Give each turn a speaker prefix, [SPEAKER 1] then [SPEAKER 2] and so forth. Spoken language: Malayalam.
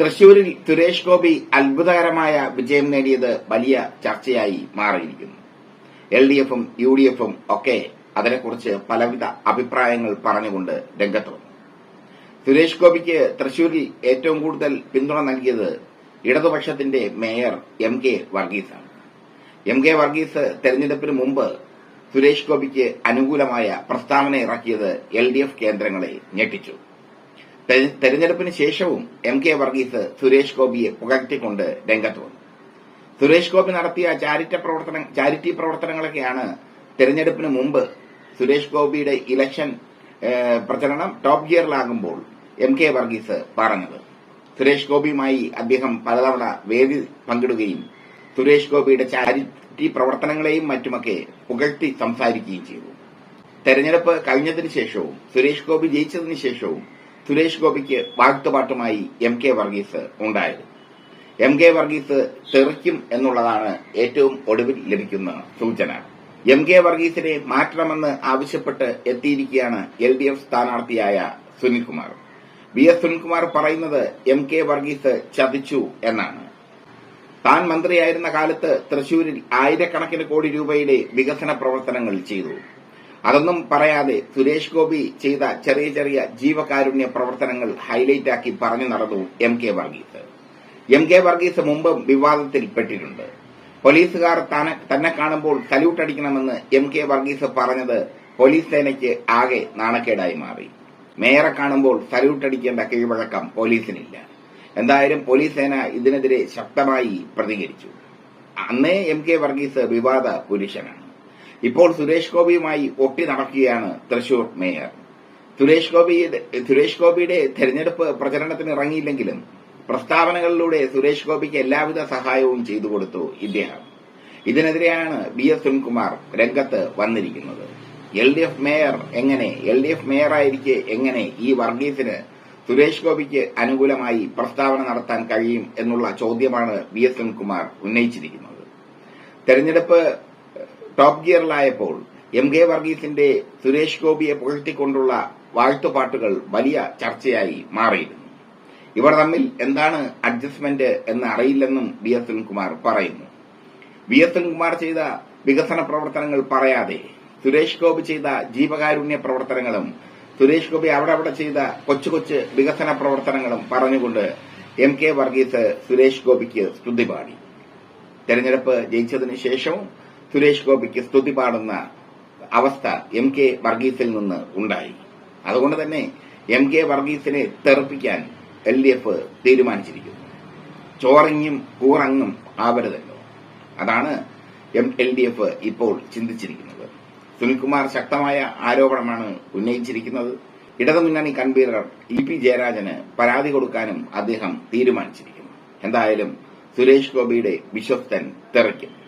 [SPEAKER 1] തൃശൂരിൽ സുരേഷ് ഗോപി അത്ഭുതകരമായ വിജയം നേടിയത് വലിയ ചർച്ചയായി മാറിയിരിക്കുന്നു. എൽ ഡി എഫും യു ഡി എഫും ഒക്കെ അതിനെക്കുറിച്ച് പലവിധ അഭിപ്രായങ്ങൾ പറഞ്ഞുകൊണ്ട് രംഗത്ത് വന്നു. സുരേഷ് ഗോപിക്ക് തൃശൂരിൽ ഏറ്റവും കൂടുതൽ പിന്തുണ നൽകിയത് ഇടതുപക്ഷത്തിന്റെ മേയർ എം കെ വർഗീസാണ്. എം കെ വർഗീസ് തെരഞ്ഞെടുപ്പിന് മുമ്പ് സുരേഷ് ഗോപിക്ക് അനുകൂലമായ പ്രസ്താവന ഇറക്കിയത് എൽ ഡി എഫ് കേന്ദ്രങ്ങളെ ഞെട്ടിച്ചു. തെരഞ്ഞെടുപ്പിന് ശേഷവും എം കെ വർഗീസ് സുരേഷ് ഗോപിയെ പുകഴ്ത്തിക്കൊണ്ട് രംഗത്ത് വന്നു. സുരേഷ് ഗോപി നടത്തിയ ചാരിറ്റി പ്രവർത്തന ചാരിറ്റി പ്രവർത്തനങ്ങളൊക്കെയാണ് തെരഞ്ഞെടുപ്പിന് മുമ്പ് സുരേഷ് ഗോപിയുടെ ഇലക്ഷൻ പ്രചരണം ടോപ്പ് ഗിയറിലാകുമ്പോൾ എം കെ വർഗീസ് പറഞ്ഞത്. സുരേഷ് ഗോപിയുമായി അദ്ദേഹം പലതവണ വേദി പങ്കിടുകയും സുരേഷ് ഗോപിയുടെ ചാരിറ്റി പ്രവർത്തനങ്ങളെയും മറ്റുമൊക്കെ പുകഴ്ത്തി സംസാരിക്കുകയും ചെയ്തു. തെരഞ്ഞെടുപ്പ് കഴിഞ്ഞതിന് ശേഷവും സുരേഷ് ഗോപി ജയിച്ചതിന് ശേഷവും സുരേഷ് ഗോപിക്ക് വാഴ്ത്തുപാട്ടുമായി എം കെ വർഗീസ് ഉണ്ടായത്. എം കെ വർഗീസ് തെറിക്കും എന്നുള്ളതാണ് ഏറ്റവും ഒടുവിൽ ലഭിക്കുന്ന സൂചന. എം കെ വർഗീസിനെ മാറ്റണമെന്ന് ആവശ്യപ്പെട്ട് എത്തിയിരിക്കുകയാണ് എൽ ഡി എഫ് സ്ഥാനാർത്ഥിയായ സുനിൽകുമാർ. വി എസ് സുനിൽകുമാർ പറയുന്നത് എം കെ വർഗീസ് ചതിച്ചു എന്നാണ്. താൻ മന്ത്രിയായിരുന്ന കാലത്ത് തൃശൂരിൽ ആയിരക്കണക്കിന് കോടി രൂപയുടെ വികസന പ്രവർത്തനങ്ങൾ ചെയ്തു. അതൊന്നും പറയാതെ സുരേഷ് ഗോപി ചെയ്ത ചെറിയ ചെറിയ ജീവകാരുണ്യ പ്രവർത്തനങ്ങൾ ഹൈലൈറ്റ് ആക്കി പറഞ്ഞു നടന്നു M K Varghese. M K Varghese മുമ്പ് വിവാദത്തിൽപ്പെട്ടിട്ടുണ്ട് പോലീസുകാർ തന്നെ കാണുമ്പോൾ സല്യൂട്ട് അടിക്കണമെന്ന് എം കെ വർഗീസ് പറഞ്ഞത് പോലീസ് സേനയ്ക്ക് ആകെ നാണക്കേടായി മാറി. മേയറെ കാണുമ്പോൾ സല്യൂട്ട് അടിക്കേണ്ട കീഴ്വഴക്കം പോലീസിനില്ല. എന്തായാലും പോലീസ് സേന ഇതിനെതിരെ ശക്തമായി പ്രതികരിച്ചു. അന്നേ എം കെ വർഗീസ് വിവാദ പുരുഷനാണ്. ഇപ്പോൾ സുരേഷ് ഗോപിയുമായി ഒട്ടി നടക്കുകയാണ് തൃശൂർ മേയർ. സുരേഷ് ഗോപി സുരേഷ് ഗോപിയുടെ തെരഞ്ഞെടുപ്പ് പ്രചരണത്തിന് ഇറങ്ങിയില്ലെങ്കിലും പ്രസ്താവനകളിലൂടെ സുരേഷ് ഗോപിക്ക് എല്ലാവിധ സഹായവും ചെയ്തു കൊടുത്തു ഇദ്ദേഹം. ഇതിനെതിരെയാണ് ബി എസ് സുനിൽകുമാർ രംഗത്ത് വന്നിരിക്കുന്നത്. എൽ ഡി എഫ് മേയർ എങ്ങനെ എൽ ഡി എഫ് മേയറായിരിക്കെ എങ്ങനെ ഈ വർഗീസിന് സുരേഷ് ഗോപിക്ക് അനുകൂലമായി പ്രസ്താവന നടത്താൻ കഴിയും എന്നുള്ള ചോദ്യമാണ് ബി എസ് സുനിൽകുമാർ ഉന്നയിച്ചിരിക്കുന്നത്. തെരഞ്ഞെടുപ്പ് ടോപ്പ് ഗിയറിലായപ്പോൾ എം കെ വർഗീസിന്റെ സുരേഷ് ഗോപിയെ പുകഴ്ത്തിക്കൊണ്ടുള്ള വാഴ്ത്തുപാട്ടുകൾ വലിയ ചർച്ചയായി മാറിയിരുന്നു. ഇവർ തമ്മിൽ എന്താണ് അഡ്ജസ്റ്റ്മെന്റ് എന്ന് അറിയില്ലെന്നും ബി എസ് സുനിൽകുമാർ പറയുന്നു. വി എസ് സുനിൽകുമാർ ചെയ്ത വികസന പ്രവർത്തനങ്ങൾ പറയാതെ സുരേഷ് ഗോപി ചെയ്ത ജീവകാരുണ്യ പ്രവർത്തനങ്ങളും സുരേഷ് ഗോപി അവിടെ അവിടെ ചെയ്ത കൊച്ചു കൊച്ചു വികസന പ്രവർത്തനങ്ങളും പറഞ്ഞുകൊണ്ട് എം കെ വർഗീസ് സുരേഷ് ഗോപിക്ക് സ്തുതി പാടി. തെരഞ്ഞെടുപ്പ് ജയിച്ചതിനു ശേഷവും സുരേഷ് ഗോപിക്ക് സ്തുതി പാടുന്ന അവസ്ഥ എം കെ വർഗീസിൽ നിന്ന് ഉണ്ടായി. അതുകൊണ്ട് തന്നെ എം കെ വർഗീസിനെ തെറിപ്പിക്കാൻ എൽ ഡി എഫ് തീരുമാനിച്ചിരിക്കുന്നു. ചോറിങ്ങും കൂറങ്ങും ആവരുതല്ലോ. അതാണ് എം എൽ ഡി എഫ് ഇപ്പോൾ ചിന്തിച്ചിരിക്കുന്നത്. സുനിൽകുമാർ ശക്തമായ ആരോപണമാണ് ഉന്നയിച്ചിരിക്കുന്നത്. ഇടതുമുന്നണി കൺവീനർ ഇ പി ജയരാജന് പരാതി കൊടുക്കാനും അദ്ദേഹം തീരുമാനിച്ചിരിക്കുന്നു. എന്തായാലും സുരേഷ് ഗോപിയുടെ വിശ്വസ്തൻ തെറിക്കും.